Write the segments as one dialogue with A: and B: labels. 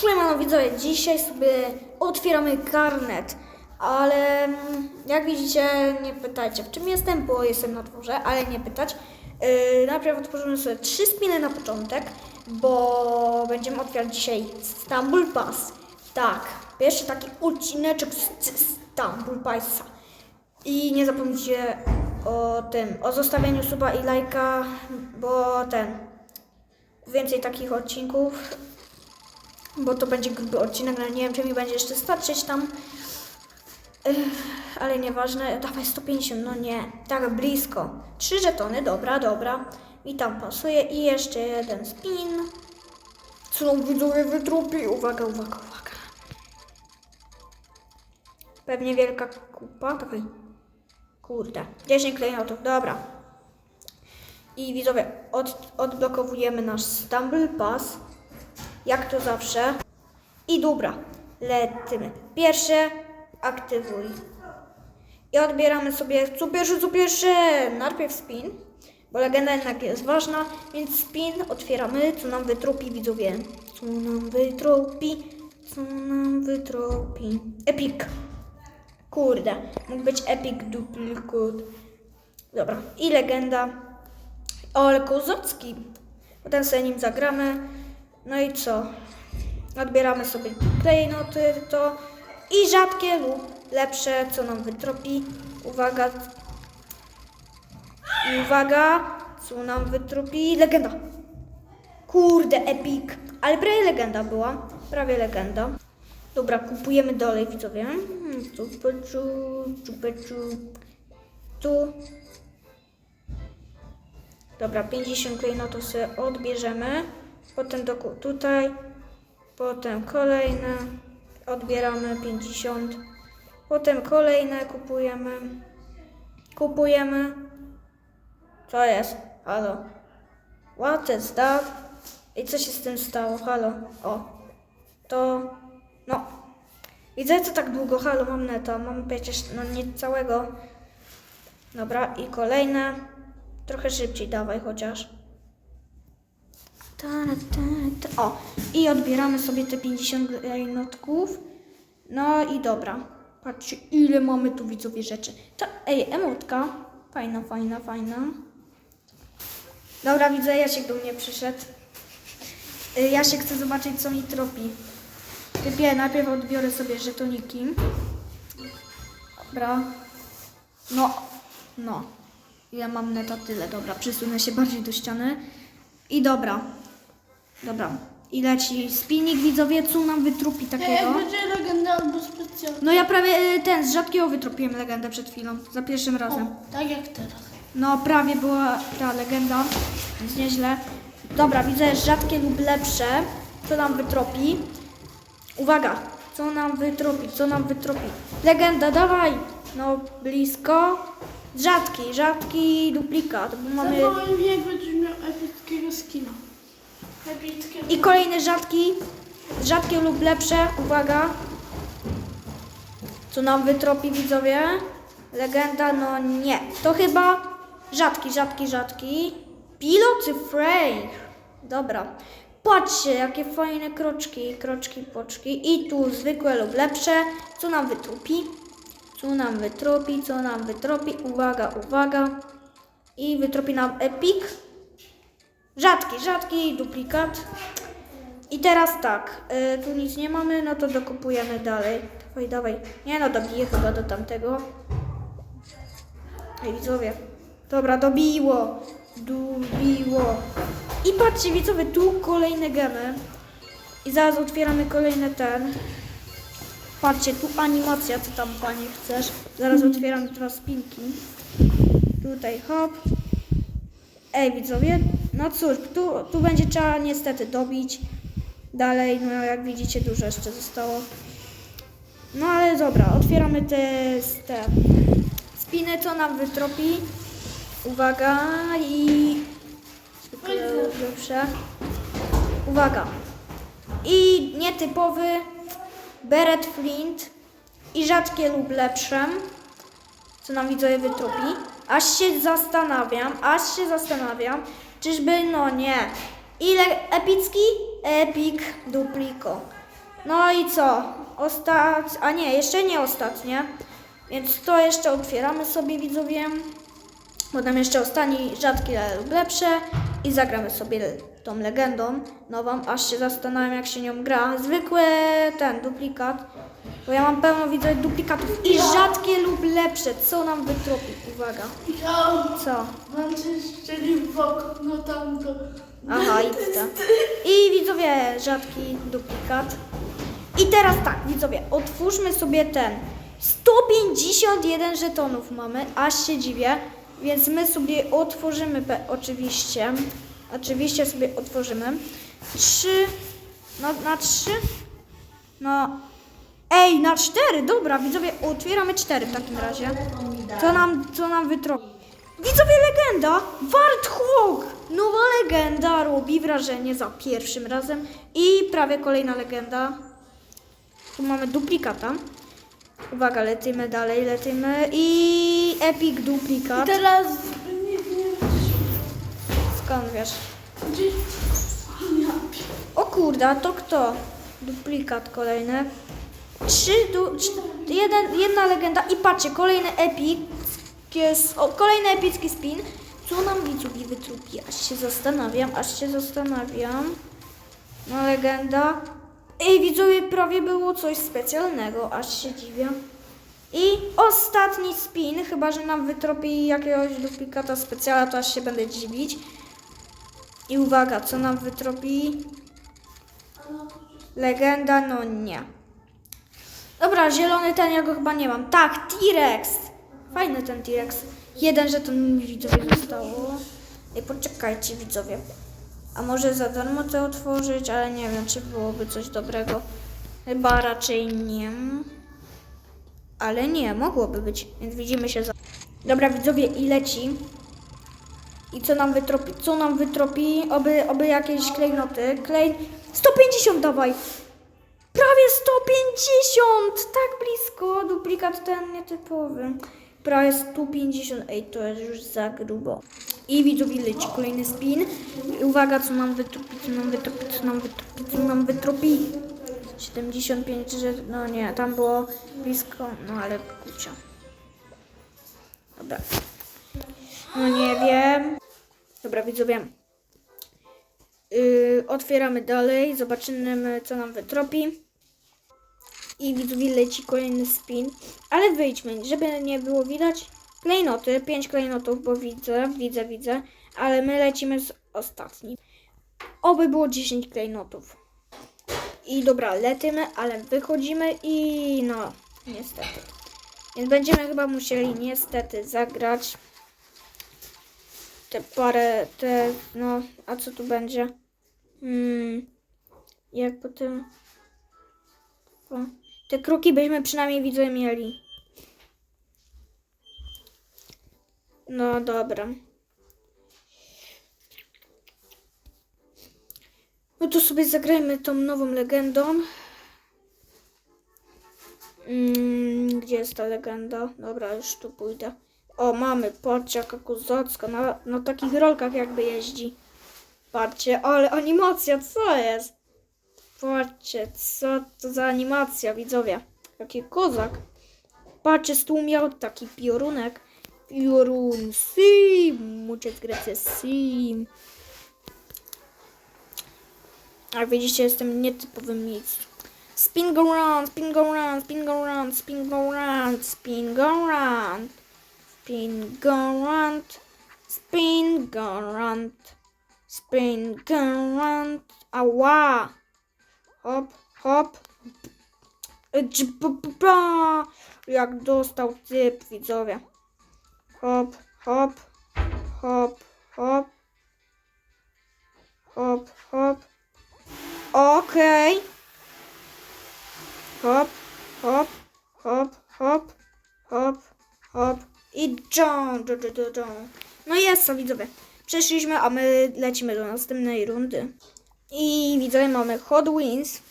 A: Siemano widzowie, dzisiaj sobie otwieramy karnet, ale mm, jak widzicie nie pytajcie w czym jestem, bo jestem na dworze, ale nie pytać. Yy, najpierw otworzymy sobie trzy spiny na początek, bo będziemy otwierać dzisiaj Stumble Pass. Tak, pierwszy taki odcineczek z Stumble Passa. I nie zapomnijcie o tym, o zostawieniu suba i lajka, bo ten, więcej takich odcinków bo to będzie gruby odcinek, ale nie wiem, czy mi będzie jeszcze starczyć tam. Ech, ale nieważne, dawaj 150, no nie, tak blisko. Trzy żetony, dobra, dobra. I tam pasuje. I jeszcze jeden spin. Co widzowie wytrupi? Uwaga, uwaga, uwaga. Pewnie wielka kupa. Kurde, 10 klejnotów, dobra. I widzowie, od, odblokowujemy nasz Stumble Pass jak to zawsze. I dobra, lecimy. Pierwsze, aktywuj. I odbieramy sobie co pierwsze, co pierwsze. Najpierw spin, bo legenda jednak jest ważna, więc spin otwieramy, co nam wytropi widzowie. Co nam wytropi, co nam wytropi. Epic. Kurde, mógł być epic duplicate. Dobra, i legenda. O, ale. Potem sobie nim zagramy. No i co? Odbieramy sobie klejnoty to i rzadkie lub lepsze, co nam wytropi. Uwaga. I uwaga, co nam wytropi. Legenda. Kurde, epic. Ale prawie legenda była. Prawie legenda. Dobra, kupujemy dalej, widzowie. Hmm, Tu, peczu, tu, peczu, tu. Dobra, 50 klejnotów sobie odbierzemy. Potem do, tutaj. Potem kolejne. Odbieramy 50. Potem kolejne kupujemy. Kupujemy. Co jest? Halo. What is that? I co się z tym stało? Halo. O. To. No. Widzę co tak długo. Halo, mam neta. Mam przecież no nie całego. Dobra, i kolejne. Trochę szybciej dawaj chociaż. Ta, ta, ta. O, i odbieramy sobie te 50 notków. No i dobra. Patrzcie, ile mamy tu widzowie rzeczy. Ta, ej, emotka. Fajna, fajna, fajna. Dobra, widzę, Jasiek do mnie przyszedł. Y, Jasiek chce zobaczyć, co mi tropi. Typie, najpierw odbiorę sobie żetoniki. Dobra. No, no. Ja mam neta tyle, dobra. Przesunę się bardziej do ściany. I dobra. Dobra. I leci spinnik widzowie, co nam wytrupi
B: Jak
A: takiego.
B: będzie legenda albo specjalna.
A: No ja prawie y, ten, z rzadkiego wytropiłem legendę przed chwilą. Za pierwszym razem.
B: O, tak jak teraz.
A: No prawie była ta legenda, więc nieźle. Dobra, widzę rzadkie lub lepsze. Co nam wytropi? Uwaga, co nam wytropi, co nam wytropi? Legenda, dawaj! No blisko. Rzadki, rzadki duplikat, bo mamy...
B: Zapowiem jak będziesz miał epickiego skina.
A: I kolejny rzadki, rzadkie lub lepsze, uwaga. Co nam wytropi widzowie? Legenda, no nie. To chyba rzadki, rzadki, rzadki. Pilocy Frey. Dobra. Patrzcie, jakie fajne kroczki, kroczki, poczki. I tu zwykłe lub lepsze. Co nam wytropi? Co nam wytropi, co nam wytropi? Uwaga, uwaga. I wytropi nam Epic. Rzadki, rzadki duplikat. I teraz tak, y, tu nic nie mamy, no to dokupujemy dalej. Dawaj, dawaj. Nie no, dobiję chyba do tamtego. Ej, widzowie. Dobra, dobiło. Dobiło. I patrzcie, widzowie, tu kolejne gemy. I zaraz otwieramy kolejny ten. Patrzcie, tu animacja, co tam panie chcesz. Zaraz otwieram dwa spinki. Tutaj hop. Ej, widzowie, no cóż, tu, tu będzie trzeba niestety dobić. Dalej, no jak widzicie, dużo jeszcze zostało. No ale dobra, otwieramy te, te spiny, co nam wytropi. Uwaga i... Lepsze. Uwaga. I nietypowy Beret Flint i rzadkie lub lepsze co nam widzowie wytrupi. Aż się zastanawiam, aż się zastanawiam, czyżby, no nie. Ile epicki? Epic duplico. No i co? Ostat... A nie, jeszcze nie ostatnie. Więc to jeszcze otwieramy sobie widzowie. Potem jeszcze ostatni rzadki lub lepsze i zagramy sobie tą legendą nową, aż się zastanawiam jak się nią gra. Zwykły ten duplikat, bo ja mam pełno widzę duplikatów i rzadkie lub lepsze. Co nam wytropi? Uwaga.
B: Ja
A: Co?
B: mam coś szczeli w okno tam do...
A: Aha, idź I widzowie, rzadki duplikat. I teraz tak, widzowie, otwórzmy sobie ten. 151 żetonów mamy, aż się dziwię. Więc my sobie otworzymy, pe- oczywiście. Oczywiście sobie otworzymy. Trzy. No, na trzy? No. Ej, na cztery, dobra, widzowie, otwieramy cztery w takim razie. Co nam, co nam wytropi? Widzowie, legenda! Warthog! Nowa legenda robi wrażenie za pierwszym razem. I prawie kolejna legenda. Tu mamy duplikata. Uwaga, lecimy dalej, lecimy. I epic duplikat.
B: Teraz nie wiem,
A: Skąd wiesz? O kurde, a to kto? Duplikat kolejny. Trzy, du, cz- jeden, jedna legenda i patrzcie, kolejny epic, jest, o, kolejny epicki spin. Co nam widzowie wytrupi? Aż się zastanawiam, aż się zastanawiam. No legenda. Ej, widzowie, prawie było coś specjalnego, aż się dziwię. I ostatni spin, chyba że nam wytropi jakiegoś duplikata specjala, to aż się będę dziwić. I uwaga, co nam wytropi? Legenda, no nie. Dobra, zielony ten ja go chyba nie mam. Tak, T-Rex. Fajny ten T-Rex. Jeden żeton mi widzowie zostało. Ej, poczekajcie widzowie. A może za darmo to otworzyć, ale nie wiem, czy byłoby coś dobrego. Chyba raczej nie. Ale nie, mogłoby być. Więc widzimy się za... Dobra widzowie, i leci. I co nam wytropi? Co nam wytropi? Oby, oby jakieś klejnoty. Klej... 150 dawaj! Prawie 150! Tak blisko. Duplikat ten nietypowy. Prawie 150. Ej, to jest już za grubo. I widzowie leci kolejny spin. I uwaga, co nam wytropi, co nam wytropi, co nam wytropi, co nam wytropi. 75, że... No nie, tam było blisko. No ale kurczę. Dobra. No nie wiem. Dobra, widzowie. Yy, otwieramy dalej, zobaczymy co nam wytropi. I widzowie leci kolejny spin. Ale wyjdźmy, żeby nie było widać. Klejnoty, 5 klejnotów, bo widzę, widzę, widzę. Ale my lecimy z ostatnim. Oby było 10 klejnotów. I dobra, lecimy, ale wychodzimy i no, niestety. Więc będziemy chyba musieli niestety zagrać te parę, te, no, a co tu będzie? Hmm, jak potem... O, te kruki byśmy przynajmniej widzę mieli. No dobra. No to sobie zagrajmy tą nową legendą. Mm, gdzie jest ta legenda? Dobra, już tu pójdę. O, mamy, patrzcie jaka kozacka, na, na takich rolkach jakby jeździ. Patrzcie, ale animacja, co jest? Patrzcie, co to za animacja, widzowie. Jaki kozak. Patrzcie, tu miał taki piorunek. Piorun, sim, muchas gracias, sim. Jak widzicie, jestem nietypowym miejscu. Spin go round, spin go round, spin go round, spin go round, spin go round. Spin go round, spin go round, spin go round. Ała! Hop, hop. Jak dostał typ, widzowie. Hop, hop, hop, hop. Hop, hop. Okej. Hop, hop, hop, hop, hop, hop. I John. No jest widzowie. Przeszliśmy, a my lecimy do następnej rundy. I widzowie mamy Hot Wings.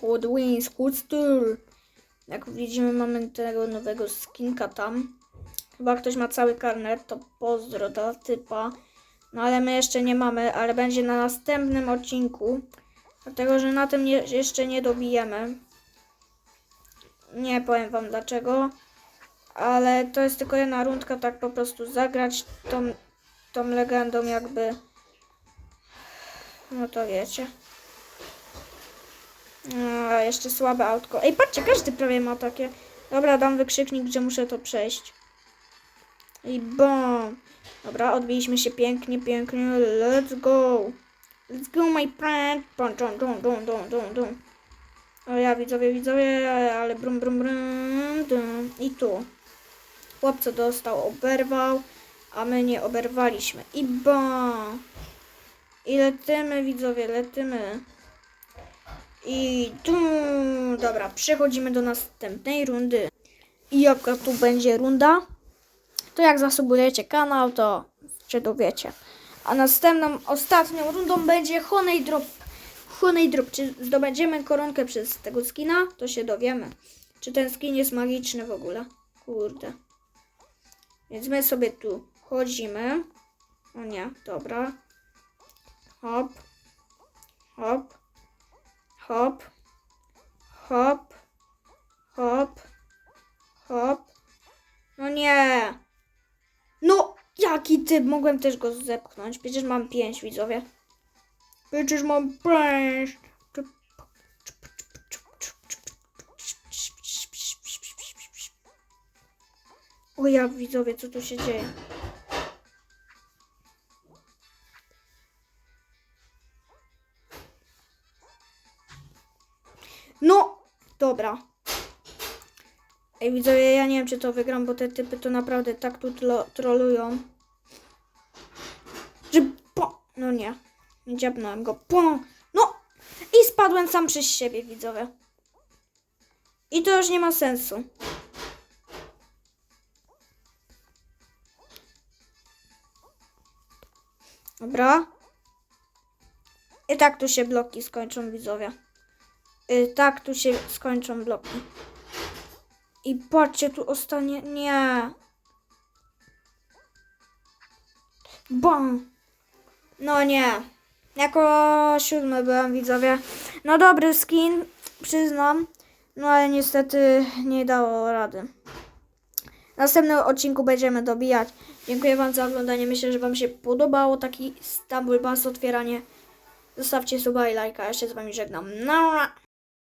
A: Hot Wings, Hot Stir. Jak widzimy mamy tego nowego skinka tam. Chyba ktoś ma cały karnet, to pozdro dla typa. No ale my jeszcze nie mamy, ale będzie na następnym odcinku. Dlatego, że na tym nie, jeszcze nie dobijemy. Nie powiem wam dlaczego. Ale to jest tylko jedna rundka, tak po prostu zagrać tą, tą legendą jakby. No to wiecie. A, jeszcze słabe autko. Ej, patrzcie, każdy prawie ma takie. Dobra, dam wykrzyknik, że muszę to przejść. I bom. Dobra, odbiliśmy się pięknie, pięknie. Let's go. Let's go, my friend. Bum, dum, dum, dum, dum, dum, dum. O ja, widzowie, widzowie, ale brum, brum, brum. I tu. Chłopco dostał, oberwał, a my nie oberwaliśmy. I bom. I letymy, widzowie, letymy. I tu. Dobra, przechodzimy do następnej rundy. I jaka tu będzie runda? To jak zasubujecie kanał, to się dowiecie. A następną, ostatnią rundą będzie Honey Drop. Honey Drop. Czy zdobędziemy koronkę przez tego skina? To się dowiemy. Czy ten skin jest magiczny w ogóle? Kurde. Więc my sobie tu chodzimy. O nie, dobra. Hop. Hop. Hop. Hop. Hop. Hop. No nie. No, jaki typ? Mogłem też go zepchnąć. Przecież mam pięć, widzowie. Przecież mam pięć. O ja, widzowie, co tu się dzieje? Dobra. Ej, widzowie, ja nie wiem, czy to wygram, bo te typy to naprawdę tak tu tlo- trolują. Że po... No nie. Nie dziabnąłem go. Po... No! I spadłem sam przez siebie, widzowie. I to już nie ma sensu. Dobra. I tak tu się bloki skończą, widzowie. I tak tu się skończą bloki. I patrzcie, tu ostatnie. Nie. Bam. No nie. Jako siódmy byłem, widzowie. No dobry skin, przyznam. No ale niestety nie dało rady. W następnym odcinku będziemy dobijać. Dziękuję Wam za oglądanie. Myślę, że Wam się podobało taki Stumble Bus otwieranie. Zostawcie suba i lajka. Ja się z Wami żegnam. Nara.